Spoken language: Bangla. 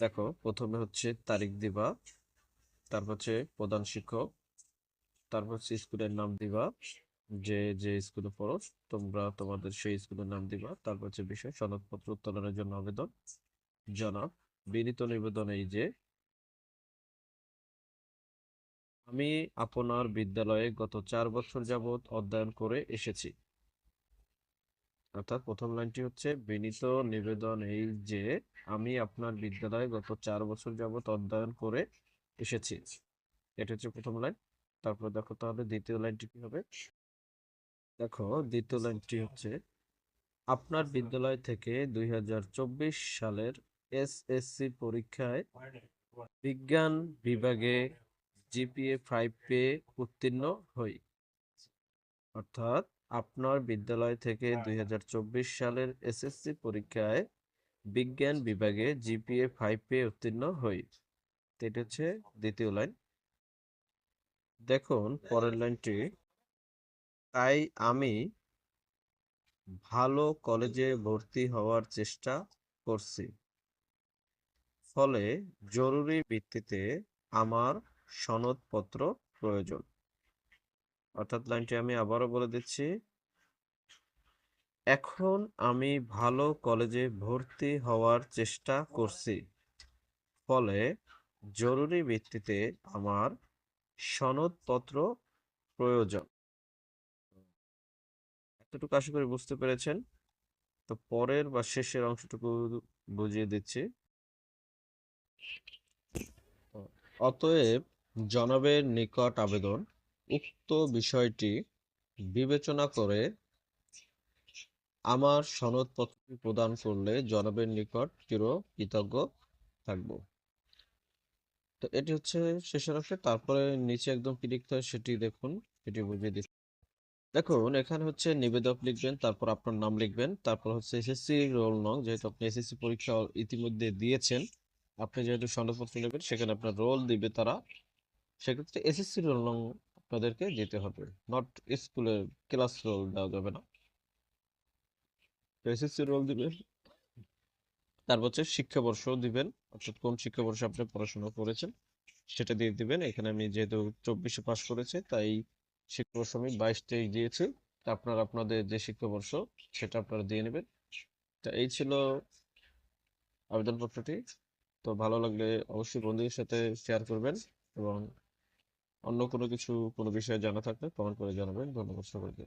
দেখো, প্রথমে হচ্ছে তারিখ দিবা, তারপর হচ্ছে প্রধান শিক্ষক, তারপর হচ্ছে স্কুলের নাম দিবা, যে যে স্কুলে পড়ো, তোমরা তোমাদের সেই স্কুলের নাম দিবা, তারপর হচ্ছে বিষয়, সনদপত্র উত্তোলনের জন্য আবেদন। জনাব, বিনীত নিবেদন এই যে, আমি আপনার বিদ্যালয়ে গত চার বছর যাবৎ অধ্যয়ন করে এসেছি। অর্থাৎ প্রথম লাইনটি হচ্ছে, বিনীত নিবেদন এই যে আমি আপনার বিদ্যালয়ে গত চার বছর যাবৎ অধ্যয়ন করে এসেছি। এটা হচ্ছে প্রথম লাইন। তারপর দেখো তাহলে দ্বিতীয় লাইনটি কি হবে? দেখো, দ্বিতীয় লাইনটি হচ্ছে, আপনার বিদ্যালয় থেকে দুই হাজার চব্বিশ সালের এসএসসি পরীক্ষায় বিজ্ঞান বিভাগে জিপিএ, ফাইভ পেয়ে উত্তীর্ণ হই। অর্থাৎ আপনার বিদ্যালয় থেকে দুই হাজার চব্বিশ সালের এসএসসি পরীক্ষায় বিজ্ঞান বিভাগে জিপিএ ফাইভ পেয়ে উত্তীর্ণ হই। এটা হচ্ছে দ্বিতীয় লাইন দেখুন পরের লাইনটি তাই আমি ভালো কলেজে ভর্তি হওয়ার চেষ্টা করছি। ফলে জরুরি ভিত্তিতে আমার সনদপত্র প্রয়োজন। অর্থাৎ লাইনটি আমি আবারও বলে দিচ্ছি। এখন আমি ভালো কলেজে ভর্তি হওয়ার চেষ্টা করছি। ফলে জরুরি ভিত্তিতে আমার সনদপত্র প্রয়োজন। এতটুকু আশা করি বুঝতে পেরেছেন। তো পরের বা শেষের অংশটুকু বুঝিয়ে দিচ্ছি। অতএব জনাবের নিকট আবেদন। উক্ত বিষয়টি বিবেচনা করে আমার সনদপত্রটি প্রদান করলে জনাবের নিকট চির কৃতজ্ঞ থাকব। তো এটি হচ্ছে শেষের অংশ, তারপরে নিচে একদম কি লিখতে হয় সেটি দেখুন, সেটি বুঝিয়ে দিচ্ছি। দেখুন, এখানে হচ্ছে নিবেদক লিখবেন, তারপর আপনার নাম লিখবেন, তারপর হচ্ছে এসএসসি রোল নং, যেহেতু আপনি এসএসসি পরীক্ষা ইতিমধ্যে দিয়েছেন, আপনি যেহেতু সনদপত্র নেবেন, সেখানে আপনার রোল দিবে তারা। সেক্ষেত্রে এসএসসি রোল নং আপনাদেরকে দিতে হবে। নট স্কুলের ক্লাস রোল দেওয়া যাবে না। এসএসসি রোল দিবেন। তারপর হচ্ছে শিক্ষাবর্ষ দিবেন। অর্থাৎ কোন শিক্ষাবর্ষে আপনি পড়াশোনা করেছেন সেটা দিয়ে দিবেন। এখানে আমি যেহেতু চব্বিশে পাশ করেছি, তাই শিক্ষাবর্ষ আমি বাইশ তেইশ দিয়েছি আপনারা, আপনাদের যে শিক্ষাবর্ষ সেটা আপনারা দিয়ে নেবেন। তা এই ছিল আবেদনপত্রটি। তো ভালো লাগলে অবশ্যই বন্ধুদের সাথে শেয়ার করবেন এবং অন্য কোনো কিছু কোনো বিষয়ে জানা থাকলে কমেন্ট করে জানাবেন। ধন্যবাদ সকলকে